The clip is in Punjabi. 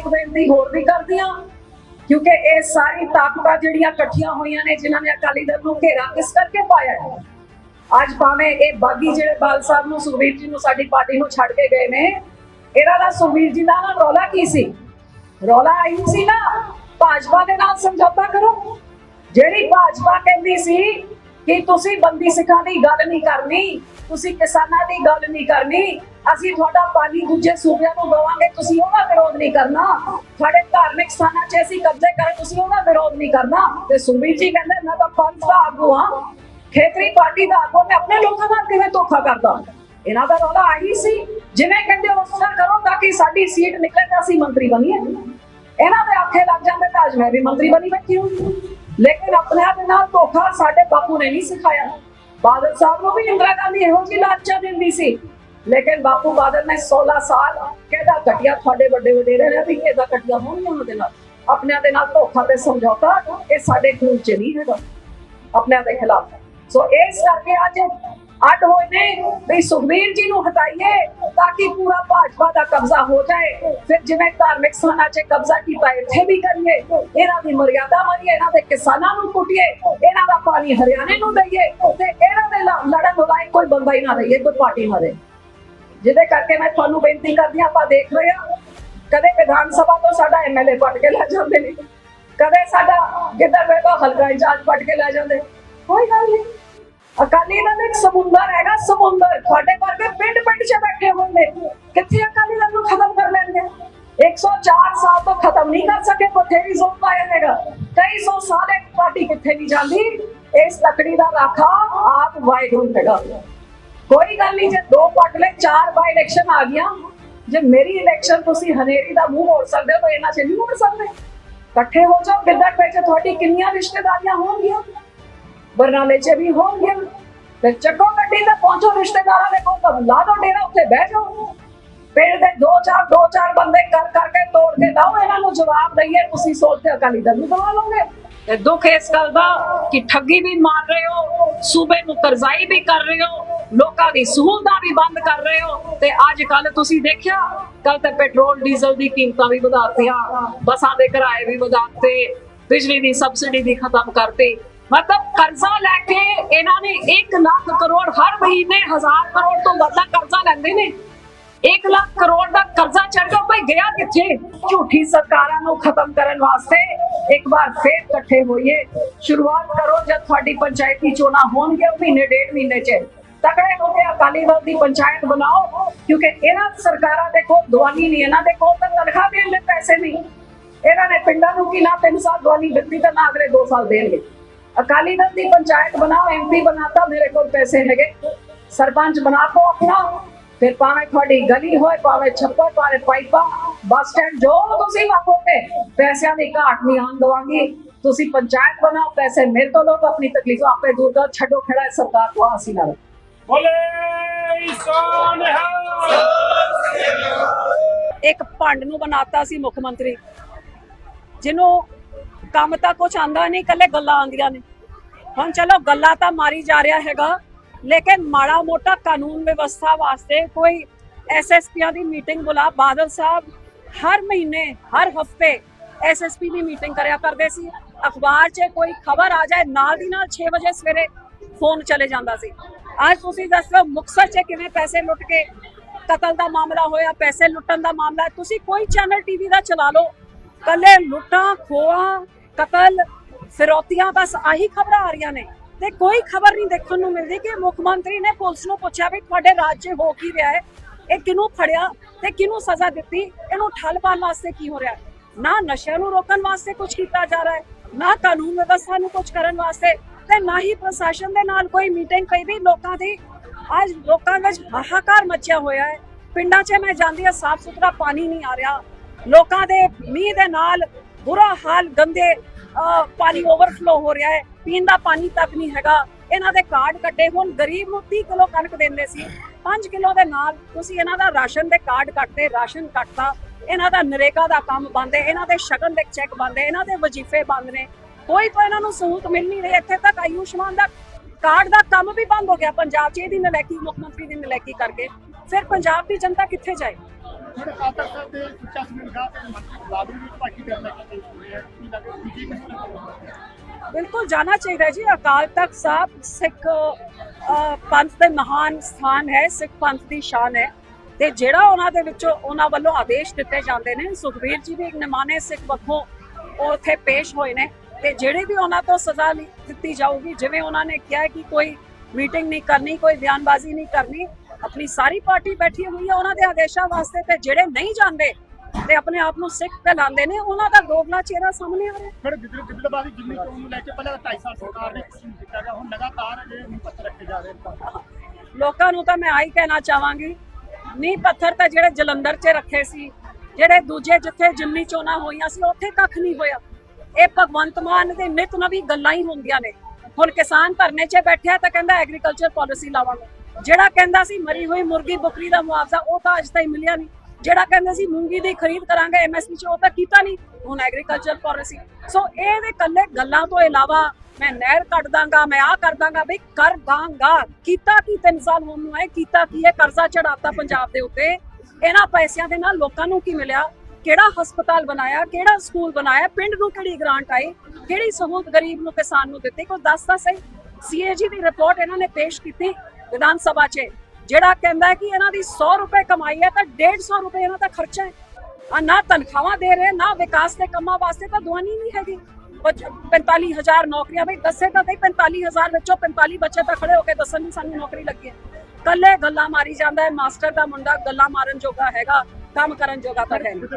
ਇੱਕ ਬੇਨਤੀ ਹੋਰ ਵੀ ਕਰਦੀ ਹਾਂ ਕਿਉਂਕਿ ਇਹ ਸਾਰੀ ਤਾਕਤਾਂ ਜਿਹੜੀਆਂ ਇਕੱਠੀਆਂ ਹੋਈਆਂ ਨੇ, ਜਿਨ੍ਹਾਂ ਨੇ ਅਕਾਲੀ ਦਲ ਨੂੰ ਘੇਰਾ ਕਿਸ ਕਰਕੇ ਪਾਇਆ ਹੈ? ਅੱਜ ਭਾਵੇਂ ਇਹ ਬਾਗੀ ਜਿਹੜੇ ਬਾਲ ਸਾਹਿਬ ਨੂੰ, ਸੁਖਬੀਰ ਜੀ ਨੂੰ ਸਾਡੀ ਪਾਰਟੀ ਨੂੰ ਛੱਡ ਕੇ ਗਏ ਨੇ, ਇਹਨਾਂ ਦਾ ਸੁਖਬੀਰ ਜੀ ਦਾ ਨਾ ਰੌਲਾ ਕੀ ਸੀ? ਰੌਲਾ ਆਈ ਸੀ ਨਾ, ਭਾਜਪਾ ਦੇ ਨਾਲ ਸਮਝੌਤਾ ਕਰੋ। ਜਿਹੜੀ ਭਾਜਪਾ ਕਹਿੰਦੀ ਸੀ ਕਿ ਤੁਸੀਂ ਬੰਦੀ ਸਿੱਖਾਂ ਦੀ ਗੱਲ ਨਹੀਂ ਕਰਨੀ, ਤੁਸੀਂ ਕਿਸਾਨਾਂ ਦੀ ਗੱਲ ਨਹੀਂ ਕਰਨੀ। ਅਸੀਂ ਤੁਹਾਡਾ ਪਾਣੀ ਦੂਜੇ ਸੂਬਿਆਂ ਨੂੰ ਦੇਵਾਂਗੇ, ਤੁਸੀਂ ਉਹਦਾ ਵਿਰੋਧ ਨਹੀਂ ਕਰਨਾ। ਤੁਹਾਡੇ ਧਾਰਮਿਕ ਸਥਾਨਾਂ 'ਚ ਅਸੀਂ ਕਬਜ਼ੇ ਕਰੇ, ਤੁਸੀਂ ਉਹਦਾ ਵਿਰੋਧ ਨਹੀਂ ਕਰਨਾ। ਤੇ ਸੁਖਬੀਰ ਜੀ ਕਹਿੰਦੇ, ਮੈਂ ਤਾਂ ਪੰਥ ਦਾ ਆਗੂ ਹਾਂ। ਖੇਤਰੀ ਪਾਰਟੀ ਦਾ ਆਗੂ, ਮੈਂ ਆਪਣੇ ਲੋਕਾਂ ਨਾਲ ਕਿਵੇਂ ਧੋਖਾ ਕਰਦਾ? ਇਹਨਾਂ ਦਾ ਰੌਲਾ ਆਈ ਸੀ, ਜਿਵੇਂ ਕਹਿੰਦੇ ਉਸ ਤਰ੍ਹਾਂ ਕਰੋ ਤਾਂ ਕਿ ਸਾਡੀ ਸੀਟ ਨਿਕਲੇ ਤਾਂ ਅਸੀਂ ਮੰਤਰੀ ਬਣੀਏ। ਇਹਨਾਂ ਦੇ ਆਖੇ ਲੱਗ ਜਾਂਦੇ ਤਾਂ ਅੱਜ ਮੈਂ ਵੀ ਮੰਤਰੀ ਬਣੀ ਬੈਠੀ ਹੂੰ। ਲੇਕਿਨ ਆਪਣੇ ਦੇ ਨਾਲ ਧੋਖਾ ਸਾਡੇ ਬਾਪੂ ਨੇ ਨਹੀਂ ਸਿਖਾਇਆ। ਬਾਦਲ ਸਾਹਿਬ ਨੂੰ ਵੀ ਇੰਦਰਾ ਗਾਂਧੀ ਇਹੋ ਜਿਹੀ ਲਾਲਚਾ ਦਿੰਦੀ ਸੀ। ਲੇਕਿਨ ਬਾਪੂ ਬਾਦਲ ਨੇ 16 ਸਾਲ ਕਿਹਦਾ ਕਟਿਆ ਤੁਹਾਡੇ ਵੱਡੇ ਵਡੇਰੇ ਨੇ ਵੀ ਕਿਹਦਾ ਕਟਿਆ ਹੋਣਗੇ ਉਹਨਾਂ ਦੇ ਨਾਲ। ਆਪਣਿਆਂ ਦੇ ਨਾਲ ਧੋਖਾ ਤੇ ਸਮਝੌਤਾ, ਇਹ ਸਾਡੇ ਖੂਨ ਚ ਨਹੀਂ ਹੈਗਾ। ਆਪਣਿਆਂ ਦੇ ਖਿਲਾਫ। ਸੋ ਇਸ ਕਰਕੇ ਅੱਜ ਅੱਡ ਹੋਏ ਨੇ। ਵੀ ਸੁਖਬੀਰ ਜੀ ਨੂੰ ਹਟਾਈਏ ਤਾਂ ਕਿ ਪੂਰਾ ਭਾਜਪਾ ਦਾ ਕਬਜ਼ਾ ਹੋ ਜਾਏ। ਫਿਰ ਜਿਵੇਂ ਧਾਰਮਿਕ ਸਥਾਨਾਂ 'ਚ ਕਬਜ਼ਾ ਕੀਤਾ, ਇੱਥੇ ਵੀ ਕਰੀਏ। ਇਹਨਾਂ ਦੀ ਮਰਿਆਦਾ ਮਾਰੀਏ, ਇਹਨਾਂ ਦੇ ਕਿਸਾਨਾਂ ਨੂੰ ਕੁੱਟੀਏ। ਇਹਨਾਂ ਦਾ ਪਾਣੀ ਹਰਿਆਣੇ ਨੂੰ ਦਈਏ ਤੇ ਇਹਨਾਂ ਦੇ ਲੜਨ ਲਾਇਕ ਕੋਈ ਬੰਦਾ ਹੀ ਨਾ ਰਹੀਏ, ਕੋਈ ਪਾਰਟੀ ਨਾ ਰਹੇ। ਜਿਹਦੇ ਕਰਕੇ ਮੈਂ ਤੁਹਾਨੂੰ ਬੇਨਤੀ ਕਰਦੀ ਹਾਂ, ਆਪਾਂ ਦੇਖ ਰਹੇ ਹਾਂ। ਕਦੇ ਵਿਧਾਨ ਸਭਾ ਤੋਂ ਸਾਡਾ ਐਮਐਲਏ ਪਟ ਕੇ ਲੈ ਜਾਂਦੇ ਨੇ। ਕਦੇ ਸਾਡਾ ਕਿੱਧਰ ਵੇਗਾ ਹਲਕਾ ਇੰਚਾਰਜ ਪਟ ਕੇ ਲੈ ਜਾਂਦੇ। ਕੋਈ ਗੱਲ ਨਹੀਂ। ਅਕਾਲੀ ਦਲ ਇੱਕ ਸਮੁੰਦਰ ਹੈਗਾ, ਸਮੁੰਦਰ। ਤੁਹਾਡੇ ਵਰਗੇ ਪਿੰਡ ਪਿੰਡ 'ਚ ਬੈਠੇ ਹੋਏ ਕਿੱਥੇ ਅਕਾਲੀ ਦਲ ਨੂੰ ਖਤਮ ਕਰ ਲੈਣਗੇ? 104 ਸਾਲ ਤੋਂ ਖਤਮ ਨਹੀਂ ਕਰ ਸਕੇ, ਬਥੇਰੀ ਜ਼ੋਰ ਪਾਇਆ ਹੈਗਾ। ਕਈ ਸੌ ਸਾਲ ਇੱਕ ਪਾਰਟੀ ਕਿੱਥੇ ਨਹੀਂ ਜਾਂਦੀ? ਇਸ ਲੱਕੜੀ ਦਾ ਰਾਖਾ ਆਪ ਵਾਹਿਗੁਰੂ ਹੈਗਾ। ਕੋਈ ਗੱਲ ਨਹੀਂ, ਜੇ ਦੋ ਪੱਟ ਚਾਰ ਬਾਈ ਇਲੈਕਸ਼ਨ ਆ ਗਈਆਂ। ਜੇ ਮੇਰੀ ਇਲੈਕਸ਼ਨ ਤੁਸੀਂ ਹਨੇਰੀ ਦਾ ਮੂੰਹ ਮੋੜ ਸਕਦੇ ਹੋ, ਤਾਂ ਇਹਨਾਂ 'ਚ ਨਹੀਂ ਮੋੜ ਸਕਦੇ। ਇਕੱਠੇ ਹੋ ਜਾਓ, ਗਿੱਦੜ ਵਿੱਚ ਤੁਹਾਡੀ ਕਿੰਨੀਆਂ ਰਿਸ਼ਤੇਦਾਰੀਆਂ ਹੋਣਗੀਆਂ? ਬਰਨਾਲੇ 'ਚ ਵੀ ਹੋਣਗੀਆਂ। ਤੇ ਚੱਕੋ ਗੱਡੀ ਤੇ ਪਹੁੰਚੋ, ਰਿਸ਼ਤੇਦਾਰਾਂ ਦੇ ਕੋਲ ਲਾ ਦੋ ਡੇਰਾ, ਉੱਥੇ ਬਹਿ ਜਾਓ। ਪਿੰਡ ਦੇ ਦੋ ਚਾਰ ਦੋ ਚਾਰ ਬੰਦੇ ਕਰ, ਕਰਕੇ ਤੋੜ ਕੇ ਲਾਓ, ਇਹਨਾਂ ਨੂੰ ਜਵਾਬ ਦਈਏ, ਤੁਸੀਂ ਸੋਚਦੇ ਅਕਾਲੀ ਦਲ ਨੂੰ ਦਵਾ ਲਓਗੇ। ਤੇ ਦੁੱਖ ਇਸ ਗੱਲ ਦਾ ਕਿ ਠੱਗੀ ਵੀ ਮਾਰ ਰਹੇ ਹੋ, ਸੂਬੇ ਨੂੰ ਕਰਜ਼ਾਈ ਵੀ ਕਰ ਰਹੇ ਹੋ, ਲੋਕਾਂ ਦੀ ਸਹੂਲਤਾਂ ਵੀ ਬੰਦ ਕਰ ਰਹੇ ਹੋ। ਤੇ ਅੱਜ ਕੱਲ ਤੁਸੀਂ ਦੇਖਿਆ ਕੱਲ ਤੇ ਪੈਟਰੋਲ, ਡੀਜ਼ਲ ਦੀ ਕੀਮਤਾਂ ਵੀ ਵਧਾਤੀਆਂ, ਬੱਸਾਂ ਦੇ ਕਿਰਾਏ ਵੀ ਵਧਾਤੇ, ਬਿਜਲੀ ਦੀ ਸਬਸਿਡੀ ਵੀ ਖਤਮ ਕਰਤੀ। ਮਤਲਬ ਕਰਜ਼ਾ ਲੈ ਕੇ ਇਹਨਾਂ ਨੇ 1 ਲੱਖ ਕਰੋੜ ਹਰ ਮਹੀਨੇ 1000 ਕਰੋੜ ਤੋਂ ਵੱਧ ਕਰਜ਼ਾ ਲੈਂਦੇ ਨੇ। 1 ਲੱਖ ਕਰੋੜ ਦਾ ਕਰਜ਼ਾ ਚੜ ਗਿਆ ਗਿਆ ਕਿੱਥੇ? ਝੂਠੀ ਸਰਕਾਰਾਂ ਨੂੰ ਖਤਮ ਕਰਨ ਵਾਸਤੇ ਇੱਕ ਵਾਰ ਫੇਰ ਇਕੱਠੇ ਹੋਈਏ। ਸ਼ੁਰੂਆਤ ਕਰੋ ਜਦ ਤੁਹਾਡੀ ਪੰਚਾਇਤੀ ਚੋਣਾਂ ਹੋਣਗੀਆਂ ਮਹੀਨੇ ਡੇਢ ਮਹੀਨੇ ਚ। ਤਕੜੇ ਹੋ ਕੇ ਅਕਾਲੀ ਦਲ ਦੀ ਪੰਚਾਇਤ ਬਣਾਓ, ਕਿਉਂਕਿ ਇਹਨਾਂ ਸਰਕਾਰਾਂ ਦੇ ਕੋਲ ਦਵਾਨੀ ਨਹੀਂ, ਇਹਨਾਂ ਦੇ ਕੋਲ ਤਾਂ ਤਨਖਾਹ ਦੇਣ ਦੇ ਪੈਸੇ ਨਹੀਂ। ਇਹਨਾਂ ਨੇ ਪਿੰਡਾਂ ਨੂੰ ਕੀ ਨਾ 3 ਸਾਲ ਦਵਾਨੀ ਦਿੱਤੀ ਤਾਂ ਨਾ ਅਗਲੇ 2 ਸਾਲ ਦੇਣਗੇ। ਅਕਾਲੀ ਦਲ ਦੀ ਪੰਚਾਇਤ ਬਣਾਓ ਐਮਪੀ ਬਣਾਤਾ ਮੇਰੇ ਕੋਲ ਪੈਸੇ ਹੈਗੇ। ਸਰਪੰਚ ਬਣਾ ਕੋ ਆਪਣਾ। ਫਿਰ ਭਾਵੇਂ ਤੁਹਾਡੀ ਗਲੀ ਹੋਏ ਭਾਵੇਂ ਛੱਪੜ ਭਾਵੇਂ ਪਾਈਪਾਂ ਬੱਸ ਸਟੈਂਡ ਜੋ ਤੁਸੀਂ ਮੰਗੋਗੇ ਪੈਸਿਆਂ ਦੀ ਘਾਟ ਨਹੀਂ ਆਉਣ ਦਵਾਂਗੀ। ਤੁਸੀਂ ਪੰਚਾਇਤ ਬਣਾਓ ਪੈਸੇ ਮੇਰੇ ਤੋਂ ਲਓ ਆਪਣੀ ਤਕਲੀਫ ਆਪੇ ਦੂਰ ਕਰ। ਛੱਡੋ ਖੜਾ ਹੈ ਸਰਕਾਰ ਤੋਂ ਹਾਸੀ ਨਾਲ। ਬੋਲੇ ਸੋਨਿਹਾ ਇੱਕ ਭੰਡ ਨੂੰ ਬਣਾਤਾ ਸੀ ਮੁੱਖ ਮੰਤਰੀ ਜਿਹਨੂੰ ਕੰਮ ਤਾਂ ਕੁਝ ਆਂਦਾ ਨਹੀਂ ਕੱਲੇ ਗੱਲਾਂ ਆਂਦੀਆਂ ਨੇ। ਹੁਣ ਚਲੋ ਗੱਲਾਂ ਤਾਂ ਮਾਰੀ ਜਾ ਰਿਹਾ ਹੈਗਾ, ਲੇਕਿਨ ਮਾੜਾ ਮੋਟਾ ਕਾਨੂੰਨ ਵਿਵਸਥਾ ਵਾਸਤੇ ਕੋਈ ਐਸਐਸਪੀਆਂ ਦੀ ਮੀਟਿੰਗ ਬੁਲਾ, ਬਾਦਲ ਸਾਹਿਬ ਹਰ ਮਹੀਨੇ, ਹਰ ਹਫ਼ਤੇ ਐਸਐਸਪੀ ਦੀ ਮੀਟਿੰਗ ਕਰਿਆ ਕਰਦੇ ਸੀ। ਅਖਬਾਰ 'ਚ ਕੋਈ ਖਬਰ ਆ ਜਾਏ, ਨਾਲ ਦੀ ਨਾਲ 6 ਵਜੇ ਸਵੇਰੇ ਫੋਨ ਚਲੇ ਜਾਂਦਾ ਸੀ। ਅੱਜ ਤੁਸੀਂ ਦੱਸੋ ਮੁਕਤਸਰ 'ਚ ਕਿਵੇਂ ਪੈਸੇ ਲੁੱਟ ਕੇ ਕਤਲ ਦਾ ਮਾਮਲਾ ਹੋਇਆ, ਪੈਸੇ ਲੁੱਟਣ ਦਾ ਮਾਮਲਾ ਤੁਸੀਂ ਕੋਈ ਚੈਨਲ ਟੀਵੀ ਦਾ ਚਲਾ ਲਓ। ਕੱਲੇ ਲੁੱਟਾਂ ਖੋਆ ਕਤਲ, ਫਿਰੌਤੀਆਂ, ਬਸ ਆਹੀ ਖਬਰਾਂ ਆ ਰਹੀਆਂ ਨੇ। ਤੇ ਕੋਈ ਖਬਰ ਨਹੀਂ ਦੇਖਣ ਨੂੰ ਮਿਲਦੀ ਕਿ ਮੁੱਖ ਮੰਤਰੀ ਨੇ ਪੁਲਿਸ ਨੂੰ ਪੁੱਛਿਆ ਵੀ ਤੁਹਾਡੇ ਰਾਜ 'ਚ ਹੋ ਕੀ ਰਿਹਾ ਹੈ? ਇਹ ਕਿਹਨੂੰ ਫੜਿਆ ਤੇ ਕਿਹਨੂੰ ਸਜ਼ਾ ਦਿੱਤੀ? ਇਹਨੂੰ ਠੱਲ ਪਾਉਣ ਵਾਸਤੇ ਕੀ ਹੋ ਰਿਹਾ ਨਾ ਨਸ਼ਿਆਂ ਨੂੰ ਰੋਕਣ ਵਾਸਤੇ ਕੁਝ ਕੀਤਾ ਜਾ ਰਿਹਾ ਹੈ, ਨਾ ਕਾਨੂੰਨ ਵਿਵਸਥਾ ਨੂੰ ਕੁਝ ਕਰਨ ਵਾਸਤੇ ਤੇ ਨਾ ਹੀ ਪ੍ਰਸ਼ਾਸਨ ਦੇ ਨਾਲ ਕੋਈ ਮੀਟਿੰਗ ਪਈ ਵੀ ਲੋਕਾਂ ਦੀ ਅੱਜ ਲੋਕਾਂ ਵਿੱਚ ਹਾਹਾਕਾਰ ਮਚਿਆ ਹੋਇਆ ਹੈ। ਪਿੰਡਾਂ 'ਚ ਮੈਂ ਜਾਂਦੀ ਹਾਂ ਸਾਫ਼ ਸੁਥਰਾ ਪਾਣੀ ਨਹੀਂ ਆ ਰਿਹਾ। ਲੋਕਾਂ ਦੇ ਮੀਂਹ ਦੇ ਨਾਲ ਬੁਰਾ ਹਾਲ, ਗੰਦੇ ਪਾਣੀ ਓਵਰਫਲੋ ਹੋ ਰਿਹਾ ਹੈ, ਪੀਣ ਦਾ ਪਾਣੀ ਤੱਕ ਨਹੀਂ ਹੈਗਾ। ਇਹਨਾਂ ਦੇ ਕਾਰਡ ਕੱਟੇ ਹੁਣ ਗਰੀਬ ਨੂੰ 30 ਕਿਲੋ ਕਣਕ ਦਿੰਦੇ ਸੀ। 5 ਕਿਲੋ ਦੇ ਨਾਲ ਤੁਸੀਂ ਇਹਨਾਂ ਦਾ ਰਾਸ਼ਨ ਦੇ ਕਾਰਡ ਕੱਟਦੇ, ਰਾਸ਼ਨ ਕੱਟਤਾ। ਇਹਨਾਂ ਦਾ ਨਰੇਗਾ ਦਾ ਕੰਮ ਬੰਦ ਇਹਨਾਂ ਦੇ ਸ਼ਗਨ ਦੇ ਚੈੱਕ ਬੰਦ ਇਹਨਾਂ ਦੇ ਵਜ਼ੀਫੇ ਬੰਦ ਨੇ। ਕੋਈ ਤਾਂ ਇਹਨਾਂ ਨੂੰ ਸਹੂਲਤ ਮਿਲ ਨਹੀਂ ਰਹੀ, ਇੱਥੇ ਤੱਕ ਆਯੁਸ਼ਮਾਨ ਦਾ ਕਾਰਡ ਦਾ ਕੰਮ ਵੀ ਬੰਦ ਹੋ ਗਿਆ। ਪੰਜਾਬ 'ਚ ਇਹਦੀ ਨਲੈਕੀ, ਮੁੱਖ ਮੰਤਰੀ ਦੀ ਨਲੈਕੀ ਕਰਕੇ। ਫਿਰ ਪੰਜਾਬ ਦੀ ਜਨਤਾ ਕਿੱਥੇ ਜਾਏ ਜਿਹੜੇ ਕਾਤਰ ਸਾਹਿਬ ਦੇ ਸੁੱਚਾ ਸਿੰਘ ਨਿਗਾਹ ਤੇ ਮੰਤਰੀ ਗੁਲਾਬੀ ਵੀ ਦੇ ਅੰਦਰ ਕੀਤੀ ਹੋਈ ਹੈ। ਕੀ ਲੱਗੇ ਬੀਜੇਪੀ ਬਿਲਕੁਲ ਜਾਣਾ ਚਾਹੀਦਾ ਜੀ। ਅਕਾਲ ਤਖਤ ਸਾਹਿਬ ਸਿੱਖ ਪੰਥ ਦੇ ਮਹਾਨ ਸਥਾਨ ਹੈ। ਸਿੱਖ ਪੰਥ ਦੀ ਸ਼ਾਨ ਹੈ। ਤੇ ਜਿਹੜਾ ਉਹਨਾਂ ਦੇ ਵਿੱਚੋਂ ਉਹਨਾਂ ਵੱਲੋਂ ਆਦੇਸ਼ ਦਿੱਤੇ ਜਾਂਦੇ ਨੇ, ਸੁਖਬੀਰ ਜੀ ਵੀ ਇੱਕ ਨਿਮਾਣੇ ਸਿੱਖ ਵੱਖੋਂ ਉਹ ਪੇਸ਼ ਹੋਏ ਨੇ। ਤੇ ਜਿਹੜੇ ਵੀ ਉਹਨਾਂ ਤੋਂ ਸਜ਼ਾ ਲਈ- ਦਿੱਤੀ ਜਾਊਗੀ, ਜਿਵੇਂ ਉਹਨਾਂ ਨੇ ਕਿਹਾ ਕਿ ਕੋਈ ਮੀਟਿੰਗ ਨਹੀਂ ਕਰਨੀ, ਕੋਈ ਬਿਆਨਬਾਜ਼ੀ ਨਹੀਂ ਕਰਨੀ ਆਪਣੀ ਸਾਰੀ ਪਾਰਟੀ ਬੈਠੀ ਹੋਈ ਹੈ ਉਹਨਾਂ ਦੇ ਆਦੇਸ਼ਾਂ ਵਾਸਤੇ ਤੇ ਜਿਹੜੇ ਨਹੀਂ ਜਾਂਦੇ ਤੇ ਆਪਣੇ ਆਪ ਨੂੰ ਸਿੱਖ ਕਹਿਲਾਉਂਦੇ ਨੇ ਉਹਨਾਂ ਦਾ ਦੋਗਲਾ ਚਿਹਰਾ ਸਾਹਮਣੇ ਆ ਰਿਹਾ। ਫਿਰ ਗਿੱਦੜ ਗਿੱਦੜਬਾਦੀ ਜਿੰਨੀ ਚੋਣ ਨੂੰ ਲੈ ਕੇ ਪਹਿਲਾਂ 2.5 ਸਾਲ ਸਰਕਾਰ ਨੇ ਕੁਝ ਨਹੀਂ ਕੀਤਾ ਗਿਆ ਹੁਣ ਲਗਾਤਾਰ ਇਹ ਨੀਂਹ ਪੱਥਰ ਰੱਖੇ ਜਾ ਰਹੇ ਲੋਕਾਂ ਨੂੰ ਤਾਂ ਮੈਂ ਆਹੀ ਕਹਿਣਾ ਚਾਹਾਂਗੀ ਨੀ ਪੱਥਰ ਤਾਂ ਜਿਹੜੇ ਜਲੰਧਰ 'ਚ ਰੱਖੇ ਸੀ ਜਿਹੜੇ ਦੂਜੇ ਜਿੱਥੇ ਜਿਮਨੀ ਚੋਣਾਂ ਹੋਈਆਂ ਸੀ ਉੱਥੇ ਕੱਖ ਨਹੀਂ ਹੋਇਆ। ਇਹ ਭਗਵੰਤ ਮਾਨ ਦੇ ਨਿਤ ਨਵੀਂ ਗੱਲਾਂ ਹੀ ਹੁੰਦੀਆਂ ਨੇ। ਹੁਣ ਕਿਸਾਨ ਧਰਨੇ 'ਚ ਬੈਠਿਆ ਤਾਂ ਕਹਿੰਦਾ ਐਗਰੀਕਲਚਰ ਪਾਲਿਸੀ ਲਾਵਾਂਗੇ। ਜਿਹੜਾ ਕਹਿੰਦਾ ਸੀ ਮਰੀ ਹੋਈ ਮੁਰਗੀ ਬੱਕਰੀ ਦਾ ਮੁਆਵਜ਼ਾ ਉਹ ਤਾਂ ਅਜ ਤਾਈਂ ਮਿਲਿਆ ਨਹੀਂ। ਜਿਹੜਾ ਕਹਿੰਦਾ ਸੀ ਮੂੰਗੀ ਦੀ ਖਰੀਦ ਕਰਾਂਗੇ ਐਮਐਸਪੀ 'ਚ, ਉਹ ਤਾਂ ਕੀਤਾ ਨਹੀਂ। ਹੁਣ ਐਗਰੀਕਲਚਰ ਪਾਲਿਸੀ ਸੋ। ਇਹਦੇ ਕੱਲੇ ਗੱਲਾਂ ਤੋਂ ਇਲਾਵਾ ਮੈਂ ਨਹਿਰ ਕੱਢ ਦਾਂਗਾ, ਮੈਂ ਆ ਕਰ ਦਾਂਗਾ, ਬਈ ਕਰ ਦਾਂਗਾ। ਕੀਤਾ ਕੀ ਤਿੰਨ ਸਾਲ ਹੋਣ ਨੂੰ ਹੈ ਕੀਤਾ ਕੀ ਇਹ ਕਰਜ਼ਾ ਚੜਾਤਾ ਪੰਜਾਬ ਦੇ ਉੱਤੇ। ਇਹਨਾਂ ਪੈਸਿਆਂ ਦੇ ਨਾਲ ਲੋਕਾਂ ਨੂੰ ਕੀ ਮਿਲਿਆ? ਕਿਹੜਾ ਹਸਪਤਾਲ ਬਣਾਇਆ, ਕਿਹੜਾ ਸਕੂਲ ਬਣਾਇਆ, ਪਿੰਡ ਨੂੰ ਕਿਹੜੀ ਗ੍ਰਾਂਟ ਆਈ, ਕਿਹੜੀ ਸਹੂਲਤ ਗਰੀਬ ਨੂੰ, ਕਿਸਾਨ ਨੂੰ ਦਿੱਤੀ, ਕੋਈ ਦੱਸ ਤਾਂ ਸਹੀ ਸੀਏਜੀ ਦੀ ਰਿਪੋਰਟ ਇਹਨਾਂ ਨੇ ਪੇਸ਼ ਕੀਤੀ। ਵਿਧਾਨ ਸਭਾ 'ਚ। ਜਿਹੜਾ ਕਹਿੰਦਾ ਕਿ ਇਹਨਾਂ ਦੀ 100 ਰੁਪਏ ਕਮਾਈ ਹੈ, ਤਾਂ 150 ਰੁਪਏ ਇਹਨਾਂ ਦਾ ਖਰਚਾ ਹੈ। ਆ ਨਾ ਤਨਖਾਹਾਂ ਦੇ ਰਹੇ, ਨਾ ਵਿਕਾਸ ਦੇ ਕੰਮਾਂ ਵਾਸਤੇ ਤਾਂ ਦੁਆਨੀ ਨਹੀਂ ਹੈਗੀ। 45000 ਨੌਕਰੀਆਂ, ਬਈ ਦੱਸੇ ਤਾਂ ਸਹੀ 45000 ਵਿੱਚੋਂ 45 ਬੱਚੇ ਤਾਂ ਖੜੇ ਹੋ ਕੇ ਦੱਸਣ ਵੀ ਸਾਨੂੰ ਨੌਕਰੀ ਲੱਗੀ ਹੈ। ਕੱਲੇ ਗੱਲਾਂ ਮਾਰੀ ਜਾਂਦਾ ਹੈ, ਮਾਸਟਰ ਦਾ ਮੁੰਡਾ ਗੱਲਾਂ ਮਾਰਨ ਜੋਗਾ ਹੈਗਾ, ਕੰਮ ਕਰਨ ਜੋਗਾ ਤਾਂ ਹੈ ਨਹੀਂ।